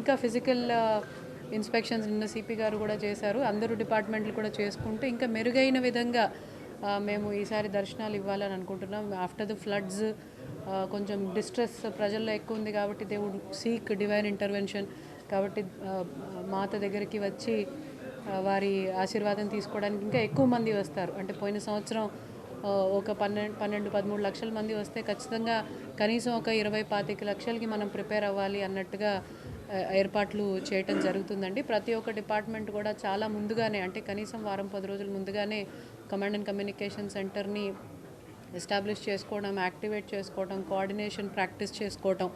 ఇంకా physical inspections నిన్న CP గారు కూడా చేశారు. అందరూ డిపార్ట్మెంట్లు కూడా చేసుకుంటూ ఇంకా మెరుగైన విధంగా మేము ఈసారి దర్శనాలు ఇవ్వాలని అనుకుంటున్నాం. ఆఫ్టర్ ద ఫ్లడ్స్ కొంచెం డిస్ట్రెస్ ప్రజల్లో ఎక్కువ ఉంది కాబట్టి దేవుడు సీక్ డివైన్ ఇంటర్వెన్షన్ కాబట్టి మాత దగ్గరికి వచ్చి వారి ఆశీర్వాదం తీసుకోవడానికి ఇంకా ఎక్కువ మంది వస్తారు. అంటే పోయిన సంవత్సరం ఒక పన్నెండు పన్నెండు పదమూడు లక్షల మంది వస్తే ఖచ్చితంగా కనీసం ఒక ఇరవై పాతిక లక్షలకి మనం ప్రిపేర్ అవ్వాలి అన్నట్టుగా ఏర్పాట్లు చేయటం జరుగుతుందండి. ప్రతి ఒక్క డిపార్ట్మెంట్ కూడా చాలా ముందుగానే అంటే కనీసం వారం పది రోజుల ముందుగానే కమాండ్ అండ్ కమ్యూనికేషన్ సెంటర్ని ఎస్టాబ్లిష్ చేసుకోవడం యాక్టివేట్ చేసుకోవడం కోఆర్డినేషన్ ప్రాక్టీస్ చేసుకోవడం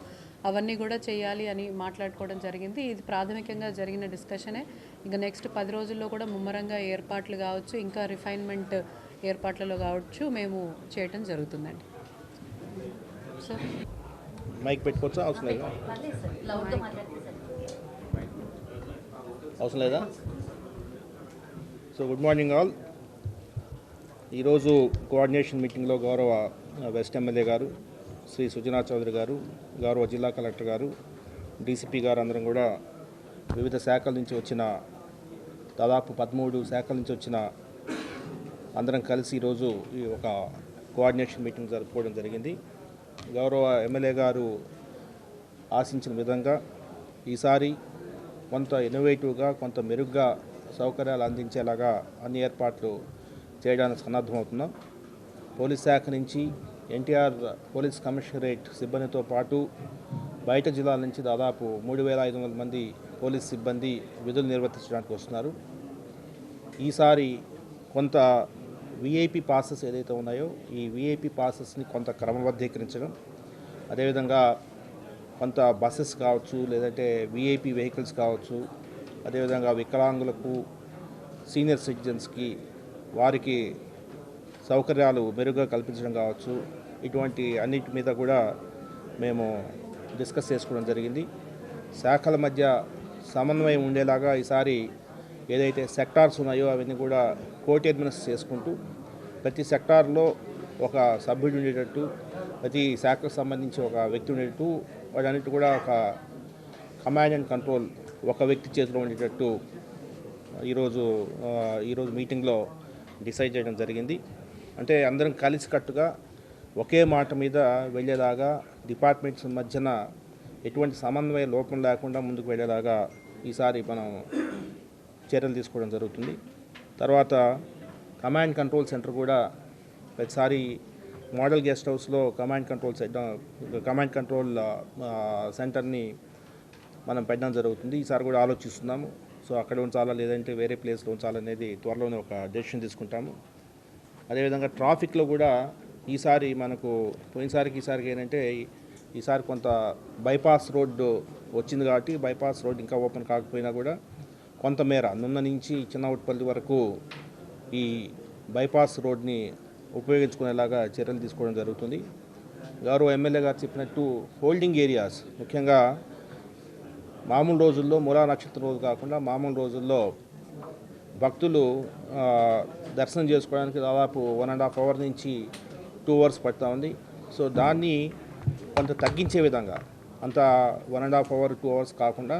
అవన్నీ కూడా చేయాలి అని మాట్లాడుకోవడం జరిగింది. ఇది ప్రాథమికంగా జరిగిన డిస్కషనే. ఇంకా నెక్స్ట్ పది రోజుల్లో కూడా ముమ్మరంగా ఏర్పాట్లు కావచ్చు ఇంకా రిఫైన్మెంట్ ఏర్పాట్లలో కావచ్చు మేము చేయటం జరుగుతుందండి. సార్ మైక్ పెట్టుకోవచ్చా అవసరం లేదా అవసరం లేదా? సో గుడ్ మార్నింగ్ ఆల్ ఈరోజు కోఆర్డినేషన్ మీటింగ్లో గౌరవ వెస్ట్ ఎమ్మెల్యే గారు శ్రీ సుజనా చౌదరి గారు గౌరవ జిల్లా కలెక్టర్ గారు డీసీపీ గారు అందరం కూడా వివిధ శాఖల నుంచి వచ్చిన దాదాపు పదమూడు శాఖల నుంచి వచ్చిన అందరం కలిసి ఈరోజు ఈ ఒక కోఆర్డినేషన్ మీటింగ్ జరుపుకోవడం జరిగింది. గౌరవ ఎమ్మెల్యే గారు ఆశించిన విధంగా ఈసారి కొంత ఇన్నోవేటివ్గా కొంత మెరుగ్గా సౌకర్యాలు అందించేలాగా అన్ని ఏర్పాట్లు చేయడానికి సన్నద్ధమవుతున్నాం. పోలీస్ శాఖ నుంచి ఎన్టీఆర్ పోలీస్ కమిషనరేట్ సిబ్బందితో పాటు బయట జిల్లాల నుంచి దాదాపు మూడు వేల ఐదు వందల మంది పోలీస్ సిబ్బంది విధులు నిర్వర్తించడానికి వస్తున్నారు. ఈసారి కొంత విఐపి పాసెస్ ఏదైతే ఉన్నాయో ఈ విఐపి పాసెస్ని కొంత క్రమబద్ధీకరించడం అదేవిధంగా కొంత బస్సెస్ కావచ్చు లేదంటే విఐపి వెహికల్స్ కావచ్చు అదేవిధంగా వికలాంగులకు సీనియర్ సిటిజన్స్కి వారికి సౌకర్యాలు మెరుగ్గా కల్పించడం కావచ్చు. ఇటువంటి అన్నిటి మీద కూడా మేము డిస్కస్ చేసుకోవడం జరిగింది. శాఖల మధ్య సమన్వయం ఉండేలాగా ఈసారి ఏదైతే సెక్టార్స్ ఉన్నాయో అవన్నీ కూడా కోటి అడ్మినిస్ట్ చేసుకుంటూ ప్రతి సెక్టార్లో ఒక సభ్యుడు ఉండేటట్టు ప్రతి శాఖకు సంబంధించి ఒక వ్యక్తి ఉండేటట్టు వాటన్నిటి కూడా ఒక కమాండ్ అండ్ కంట్రోల్ ఒక వ్యక్తి చేతిలో ఉండేటట్టు ఈరోజు ఈరోజు మీటింగ్లో డిసైడ్ చేయడం జరిగింది. అంటే అందరం కలిసికట్టుగా ఒకే మాట మీద వెళ్ళేలాగా డిపార్ట్మెంట్స్ మధ్యన ఎటువంటి సమన్వయ లోపం లేకుండా ముందుకు వెళ్ళేలాగా ఈసారి మనం చర్యలు తీసుకోవడం జరుగుతుంది. తర్వాత కమాండ్ కంట్రోల్ సెంటర్ కూడా ప్రతిసారి మోడల్ గెస్ట్ హౌస్లో command control centre command control సెంటర్ని మనం పెట్టడం జరుగుతుంది. ఈసారి కూడా ఆలోచిస్తున్నాము. సో అక్కడ ఉంచాలా లేదంటే వేరే ప్లేస్లో ఉంచాలనేది త్వరలోనే ఒక డెసిషన్ తీసుకుంటాము. అదేవిధంగా ట్రాఫిక్లో కూడా ఈసారి మనకు పోయినసారికి ఈసారికి ఏంటంటే ఈసారి కొంత బైపాస్ రోడ్డు వచ్చింది కాబట్టి బైపాస్ రోడ్ ఇంకా ఓపెన్ కాకపోయినా కూడా కొంతమేర నున్న నుంచి చిన్నవుట్పల్లి వరకు ఈ బైపాస్ రోడ్ని ఉపయోగించుకునేలాగా చర్యలు తీసుకోవడం జరుగుతుంది. గౌరవ ఎమ్మెల్యే గారు చెప్పినట్టు హోల్డింగ్ ఏరియాస్ ముఖ్యంగా మామూలు రోజుల్లో మూలా నక్షత్రం రోజు కాకుండా మామూలు రోజుల్లో భక్తులు దర్శనం చేసుకోవడానికి దాదాపు వన్ అండ్ హాఫ్ అవర్ నుంచి టూ అవర్స్ పడుతూ ఉంది. సో దాన్ని కొంత తగ్గించే విధంగా అంత one and half hour two hours కాకుండా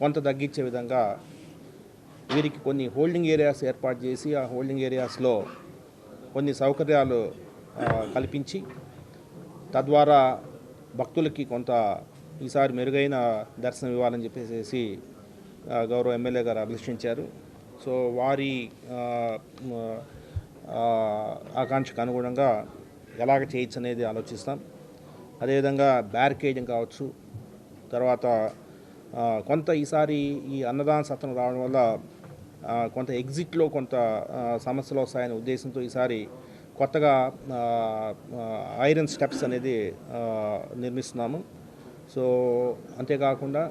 కొంత తగ్గించే విధంగా వీరికి కొన్ని హోల్డింగ్ ఏరియాస్ ఏర్పాటు చేసి ఆ హోల్డింగ్ ఏరియాస్లో కొన్ని సౌకర్యాలు కల్పించి తద్వారా భక్తులకి కొంత ఈసారి మెరుగైన దర్శనం ఇవ్వాలని చెప్పేసి గౌరవ ఎమ్మెల్యే గారు అభిలషించారు. సో వారి ఆకాంక్షకు అనుగుణంగా ఎలాగ చేయొచ్చు అనేది ఆలోచిస్తాం. అదేవిధంగా బ్యారికేడింగ్ కావచ్చు. తర్వాత కొంత ఈసారి ఈ అన్నదాన సత్రం రావడం వల్ల కొంత ఎగ్జిట్లో కొంత సమస్యలు వస్తాయనే ఉద్దేశంతో ఈసారి కొత్తగా ఐరన్ స్టెప్స్ అనేది నిర్మిస్తున్నాము. సో అంతేకాకుండా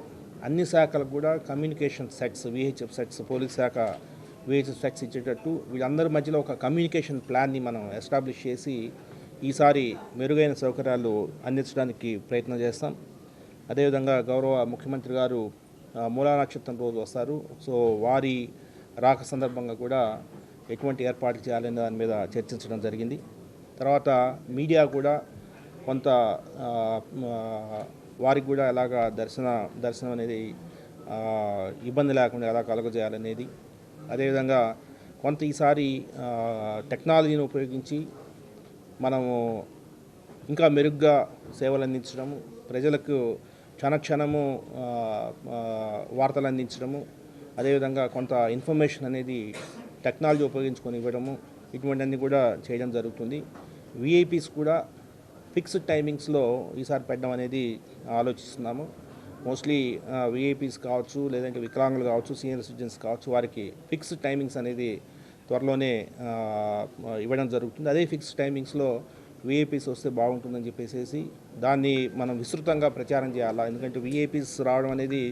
అన్ని శాఖలకు కూడా communication sets VHF sets police శాఖ విహెచ్ఎఫ్ సెట్స్ ఇచ్చేటట్టు వీళ్ళందరి మధ్యలో ఒక కమ్యూనికేషన్ ప్లాన్ని మనం ఎస్టాబ్లిష్ చేసి ఈసారి మెరుగైన సౌకర్యాలు అందించడానికి ప్రయత్నం చేస్తాం. అదేవిధంగా గౌరవ ముఖ్యమంత్రి గారు మూలా నక్షత్రం రోజు వస్తారు. సో వారి రాక సందర్భంగా కూడా ఎటువంటి ఏర్పాట్లు చేయాలనే దాని మీద చర్చించడం జరిగింది. తర్వాత మీడియా కూడా కొంత వారికి కూడా ఎలాగ దర్శన దర్శనం అనేది ఇబ్బంది లేకుండా ఎలా కలుగజేయాలనేది. అదేవిధంగా కొంత ఈసారి టెక్నాలజీని ఉపయోగించి మనము ఇంకా మెరుగ్గా సేవలు అందించడము ప్రజలకు క్షణక్షణము వార్తలు అందించడము అదేవిధంగా కొంత ఇన్ఫర్మేషన్ అనేది టెక్నాలజీ ఉపయోగించుకొని ఇవ్వడము ఇటువంటివన్నీ కూడా చేయడం జరుగుతుంది. విఐపీస్ కూడా ఫిక్స్డ్ టైమింగ్స్లో ఈసారి పెట్టడం అనేది ఆలోచిస్తున్నాము. మోస్ట్లీ విఐపీస్ కావచ్చు లేదంటే వికలాంగులు కావచ్చు సీనియర్ సిటిజన్స్ కావచ్చు వారికి ఫిక్స్డ్ టైమింగ్స్ అనేది త్వరలోనే ఇవ్వడం జరుగుతుంది. అదే ఫిక్స్డ్ టైమింగ్స్లో విఐపీస్ వస్తే బాగుంటుందని చెప్పేసి దాన్ని మనం విస్తృతంగా ప్రచారం చేయాలా? ఎందుకంటే విఐపీస్ రావడం అనేది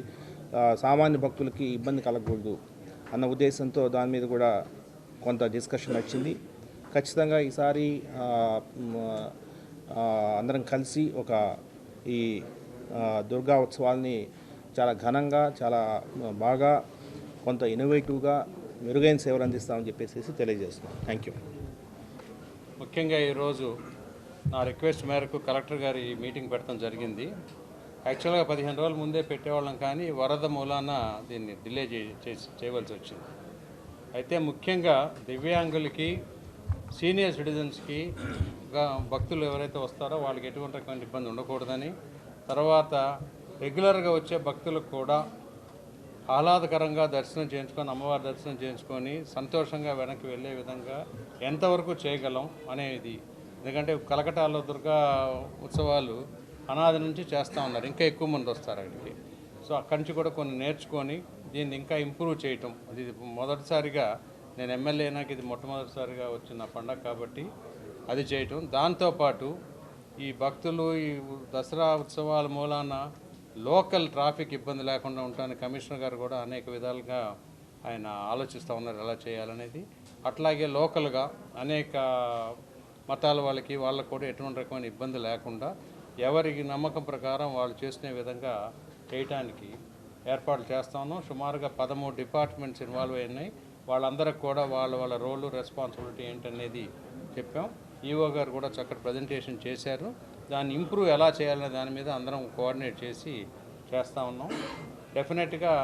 సామాన్య భక్తులకి ఇబ్బంది కలగకూడదు అన్న ఉద్దేశంతో దాని మీద కూడా కొంత డిస్కషన్ వచ్చింది ఖచ్చితంగా ఈసారి అందరం కలిసి ఒక ఈ దుర్గా ఉత్సవాల్ని చాలా ఘనంగా చాలా బాగా కొంత ఇన్నోవేటివ్గా మెరుగైన సేవలు అందిస్తామని చెప్పేసి తెలియజేస్తున్నాం. థ్యాంక్ యూ ముఖ్యంగా ఈరోజు నా రిక్వెస్ట్ మేరకు కలెక్టర్ గారి మీటింగ్ పెట్టడం జరిగింది. యాక్చువల్గా పదిహేను రోజుల ముందే పెట్టేవాళ్ళం కానీ వరద మూలాన దీన్ని డిలే చే- చేసి చేయవలసి వచ్చింది. అయితే ముఖ్యంగా దివ్యాంగులకి సీనియర్ సిటిజన్స్కి భక్తులు ఎవరైతే వస్తారో వాళ్ళకి ఎటువంటి రకమైన ఇబ్బంది ఉండకూడదని తర్వాత రెగ్యులర్గా వచ్చే భక్తులకు కూడా ఆహ్లాదకరంగా దర్శనం చేయించుకొని అమ్మవారి దర్శనం చేయించుకొని సంతోషంగా వెనక్కి వెళ్ళే విధంగా ఎంతవరకు చేయగలం అనేది ఎందుకంటే కలకటాలో దుర్గా ఉత్సవాలు అనాది నుంచి చేస్తూ ఉన్నారు. ఇంకా ఎక్కువ మంది వస్తారు అక్కడికి. సో అక్కడి నుంచి కూడా కొన్ని నేర్చుకొని దీన్ని ఇంకా ఇంప్రూవ్ చేయటం. అది మొదటిసారిగా నేను ఎమ్మెల్యే నాకు ఇది మొట్టమొదటిసారిగా వచ్చిన పండగ కాబట్టి అది చేయటం. దాంతోపాటు ఈ భక్తులు ఈ దసరా ఉత్సవాల మూలాన లోకల్ ట్రాఫిక్ ఇబ్బంది లేకుండా ఉంటాను కమిషనర్ గారు కూడా అనేక విధాలుగా ఆయన ఆలోచిస్తూ ఉన్నారు ఎలా చేయాలనేది. అట్లాగే లోకల్గా అనేక మతాల వాళ్ళకి వాళ్ళకు కూడా ఎటువంటి రకమైన ఇబ్బంది లేకుండా ఎవరికి నమ్మకం ప్రకారం వాళ్ళు చేసిన విధంగా చేయటానికి ఏర్పాట్లు చేస్తా ఉన్నాం సుమారుగా పదమూడు డిపార్ట్మెంట్స్ ఇన్వాల్వ్ అయినాయి. వాళ్ళందరికి కూడా వాళ్ళ వాళ్ళ రోలు రెస్పాన్సిబిలిటీ ఏంటనేది చెప్పాం. ఈఓ గారు కూడా చక్కటి ప్రజెంటేషన్ చేశారు. దాన్ని ఇంప్రూవ్ ఎలా చేయాలనే దాని మీద అందరం కోఆర్డినేట్ చేసి చేస్తూ ఉన్నాం. డెఫినెట్గా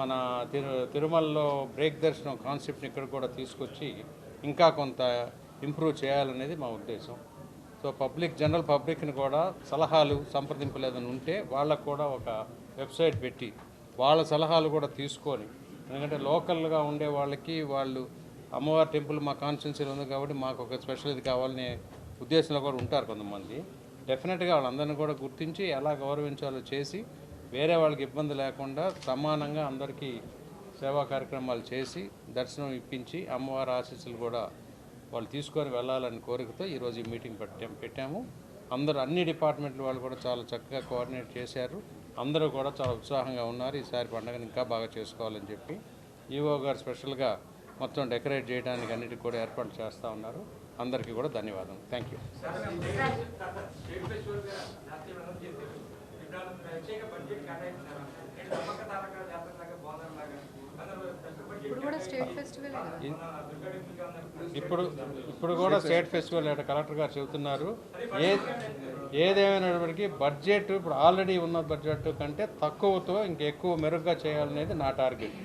మన తిరు తిరుమలలో బ్రేక్ దర్శనం కాన్సెప్ట్ని ఇక్కడ కూడా తీసుకొచ్చి ఇంకా కొంత ఇంప్రూవ్ చేయాలనేది మా ఉద్దేశం. సో పబ్లిక్ జనరల్ పబ్లిక్ని కూడా సలహాలు సంప్రదింపులు ఏదైనా ఉంటే వాళ్ళకు కూడా ఒక వెబ్సైట్ పెట్టి వాళ్ళ సలహాలు కూడా తీసుకొని ఎందుకంటే లోకల్గా ఉండే వాళ్ళకి వాళ్ళు అమ్మవారి టెంపుల్ మా కాన్స్టిట్యున్సీలో ఉంది కాబట్టి మాకు ఒక స్పెషల్ ఇది కావాలనే ఉద్దేశంలో కూడా ఉంటారు కొంతమంది. డెఫినెట్గా వాళ్ళందరినీ కూడా గుర్తించి ఎలా గౌరవించాలో చేసి వేరే వాళ్ళకి ఇబ్బంది లేకుండా సమానంగా అందరికీ సేవా కార్యక్రమాలు చేసి దర్శనం ఇప్పించి అమ్మవారి ఆశీస్సులు కూడా వాళ్ళు తీసుకొని వెళ్ళాలని కోరికతో ఈరోజు ఈ మీటింగ్ పెట్టాం పెట్టాము. అందరూ అన్ని డిపార్ట్మెంట్ల వాళ్ళు కూడా చాలా చక్కగా కోఆర్డినేట్ చేశారు. అందరూ కూడా చాలా ఉత్సాహంగా ఉన్నారు. ఈసారి పండుగను ఇంకా బాగా చేసుకోవాలని చెప్పి ఈవో గారు స్పెషల్గా మొత్తం డెకరేట్ చేయడానికి అన్నిటికి కూడా ఏర్పాట్లు చేస్తూ ఉన్నారు. అందరికీ కూడా ధన్యవాదం. థ్యాంక్ యూ ప్రత్యేక ఇప్పుడు ఇప్పుడు కూడా స్టేట్ ఫెస్టివల్ ఇక్కడ కలెక్టర్ గారు చెబుతున్నారు. ఏ ఏదేమైనప్పటికీ బడ్జెట్ ఇప్పుడు ఆల్రెడీ ఉన్న బడ్జెట్ కంటే తక్కువతో ఇంకెక్కువ మెరుగ్గా చేయాలనేది నా టార్గెట్.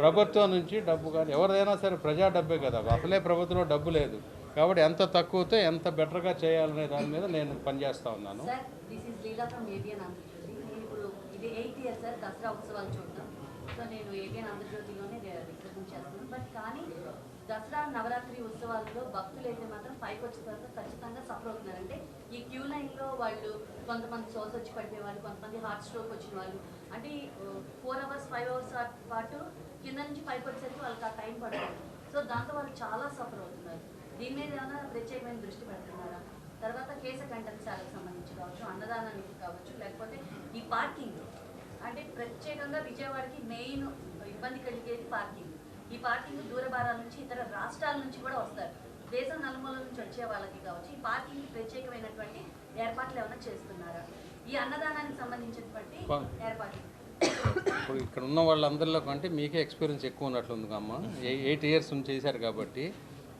ప్రభుత్వం నుంచి డబ్బు కానీ ఎవరిదైనా సరే ప్రజా డబ్బే కదా. అసలే ప్రభుత్వంలో డబ్బు లేదు. కాబట్టి ఎంత తక్కువతో ఎంత బెటర్గా చేయాలనే దాని మీద నేను పనిచేస్తూ ఉన్నాను. సో నేను ఏబిఎన్ ఆంధ్రజ్యోతిలోనే రిప్రజెంట్ చేస్తున్నాను. బట్ కానీ దసరా నవరాత్రి ఉత్సవాల్లో భక్తులు అయితే మాత్రం పైకి వచ్చిన తర్వాత ఖచ్చితంగా సఫర్ అవుతున్నారు. అంటే ఈ క్యూ లైన్లో వాళ్ళు కొంతమంది సోర్స్ వచ్చి పడిపోయే వాళ్ళు కొంతమంది హార్ట్ స్ట్రోక్ వచ్చిన వాళ్ళు. అంటే ఫోర్ అవర్స్ ఫైవ్ అవర్స్ పాటు కింద నుంచి పైకి వచ్చేసరికి వాళ్ళకి ఆ టైం పడుతుంది. సో దాంతో వాళ్ళు చాలా సఫర్ అవుతున్నారు. దీని మీద ఏమైనా ప్రత్యేకమైన దృష్టి పెడుతున్నారా? తర్వాత కేసు కంటెంట్సాలకు సంబంధించి కావచ్చు అన్నదానానికి కావచ్చు లేకపోతే ఈ పార్కింగ్ అంటే ప్రత్యేకంగా విజయవాడకి మెయిన్ ఇబ్బంది కలిగేది పార్కింగ్ ఈ పార్కింగ్ దూర భారాల నుంచి ఇతర రాష్ట్రాల నుంచి కూడా వస్తారు. దేశం నలుమూల నుంచి వచ్చే వాళ్ళకి కావచ్చు ఈ పార్కింగ్ ప్రత్యేకమైనటువంటి ఏర్పాట్లు ఏమైనా చేస్తున్నారా? ఈ అన్నదానానికి సంబంధించినటువంటి ఏర్పాట్లు. ఇప్పుడు ఇక్కడ ఉన్న వాళ్ళందరిలో కంటే మీకే ఎక్స్పీరియన్స్ ఎక్కువ ఉన్నట్లుంది అమ్మ. ఎయిట్ ఇయర్స్ నుంచి చేశారు కాబట్టి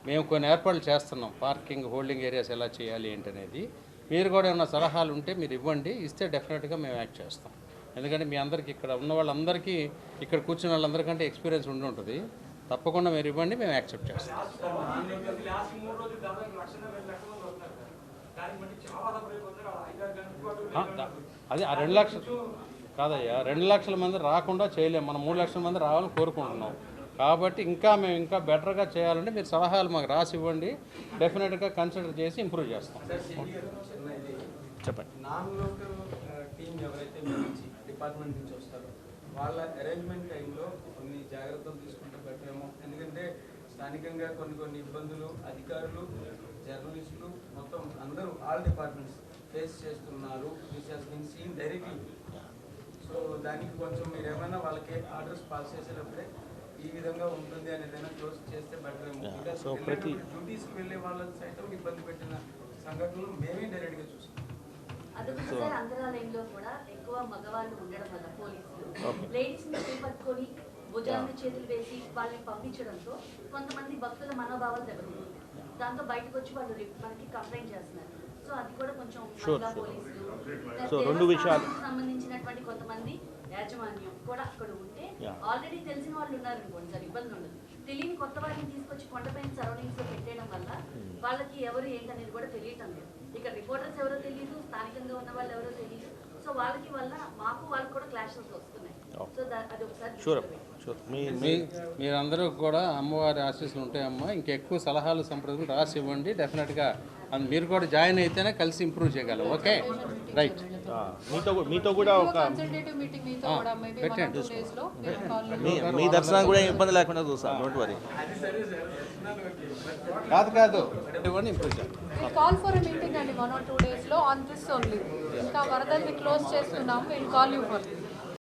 మేము కొన్ని ఏర్పాట్లు చేస్తున్నాం. పార్కింగ్ హోల్డింగ్ ఏరియాస్ ఎలా చేయాలి ఏంటనేది. మీరు కూడా ఏమైనా సలహాలు ఉంటే మీరు ఇవ్వండి. ఇస్తే డెఫినెట్గా మేము యాక్ట్ చేస్తాం. ఎందుకంటే మీ అందరికి ఇక్కడ ఉన్న వాళ్ళందరికీ ఇక్కడ కూర్చున్న వాళ్ళందరికంటే ఎక్స్పీరియన్స్ ఉండి ఉంటుంది. తప్పకుండా మీరు ఇవ్వండి మేము యాక్సెప్ట్ చేస్తాం. అది ఆ రెండు లక్షలు కాదయ్యా రెండు లక్షల మంది రాకుండా చేయలేము మనం మూడు లక్షల మంది రావాలని కోరుకుంటున్నాం. కాబట్టి ఇంకా మేము ఇంకా బెటర్గా చేయాలంటే మీరు సలహాలు మాకు రాసి ఇవ్వండి. డెఫినెట్గా కన్సిడర్ చేసి ఇంప్రూవ్ చేస్తాం. చెప్పండి నాన్ లోకల్ టీం ఎవరైతే మీ నుంచి డిపార్ట్మెంట్ నుంచి వస్తారో. వాళ్ళ అరేంజ్మెంట్ టైంలో కొన్ని జాగ్రత్తలు తీసుకుంటే బెటర్ ఏమో. ఎందుకంటే స్థానికంగా కొన్ని కొన్ని ఇబ్బందులు అధికారులు జర్నలిస్టులు మొత్తం అందరూ ఆల్ డిపార్ట్మెంట్స్ ఫేస్ చేస్తున్నారు. This has been seen directly so దానికి కొంచెం మీరు ఏమైనా వాళ్ళకి ఆర్డర్స్ పాస్ చేసేటప్పుడే ఈ విధంగా ఉంటుంది అని ఏదైనా క్లోజ్ చేస్తే బెటర్ ఏమో. డ్యూటీస్కి వెళ్ళే వాళ్ళని సైతం ఇబ్బంది పెట్టిన సంఘటనలు మేమే డైరెక్ట్గా చూసాం అంతరాలయంలో కూడా ఎక్కువ మగవాళ్ళు ఉండడం వల్ల పోలీసులు లేడీస్ భుజాన్ని చేతులు వేసి వాళ్ళని పంపించడంతో కొంతమంది భక్తుల మనోభావాలు దాంతో బయటకు వచ్చి వాళ్ళు మనకి కంప్లైంట్ చేస్తున్నారు. సో అది కూడా కొంచెం మహిళా. పోలీసులు రెండు విషయాలు. సంబంధించినటువంటి కొంతమంది యాజమాన్యం కూడా అక్కడ ఉంటే. ఆల్రెడీ తెలిసిన వాళ్ళు ఉన్నారు అనుకోండి సార్ ఇబ్బంది ఉండదు. తెలియని కొత్త వారిని తీసుకొచ్చి కొండపైన సరౌండింగ్స్లో పెట్టేయడం వల్ల వాళ్ళకి ఎవరు ఏంటనేది కూడా తెలియటం లేదు. ఇక్కడ రిపోర్టర్స్ ఎవరో తెలియదు స్థానికంగా ఉన్న వాళ్ళు ఎవరో తెలియదు సో వాళ్ళకి వల్ల మాకు వాళ్ళకి కూడా క్లాషెస్ వస్తున్నాయి. సో అది ఒకసారి మీరందరూ కూడా అమ్మవారి ఆశీస్సులు ఉంటాయమ్మా. ఇంకెక్కువ సలహాలు సంప్రదాయాలు రాసి ఇవ్వండి డెఫినెట్గా అండ్ మీరు కూడా జాయిన్ అయితేనే కలిసి ఇంప్రూవ్ చేయగలం. ఓకే? రైట్ మీతో మీతో కూడా ఒక కన్సల్టేటివ్ మీటింగ్ మీతో కూడా మేబీ వన్ ఆర్ టూ డేస్లో నేను కాల్ మీ మీ దర్శనానికి కూడా ఇబ్బంది లేకుండా చూస్తాం డోంట్ వరీ కాదు కాదు. ఇవ్వండి ఇంప్రూవ్ చేయాలి. కాల్ ఫర్ మీటింగ్ అండి వన్ ఆర్ టూ డేస్లో ఆన్ దిస్ ఓన్లీ ఇంకా వరదల్ని క్లోజ్ చేస్తున్నాము విల్ కాల్ యూ ఫర్